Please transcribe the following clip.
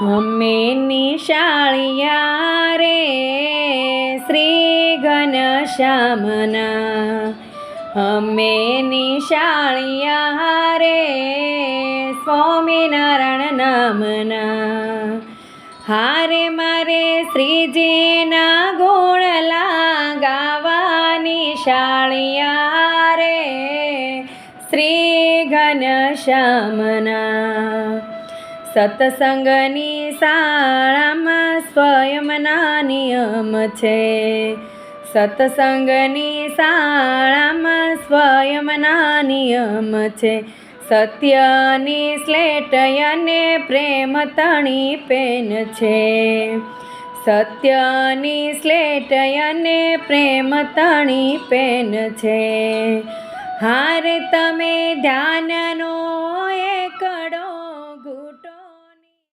અમે નિશાળિયા રે શ્રી ઘનશ્યામના હમે નિશાળિયા રે સ્વામિનારાયણ નામના. હારે મારે શ્રીજીના ગુણ ગાવાની શાળિયા રે શ્રી ઘનશ્યામના સત્સંગની શાળામાં સ્વયંના નિયમ છે. સત્સંગની શાળામાં સ્વયંના નિયમ છે. સત્યની સ્લેટ અને પ્રેમ તણી પેન છે. સત્યની સ્લેટ અને પ્રેમ તણી પેન છે. હારે તમે ધ્યાનનો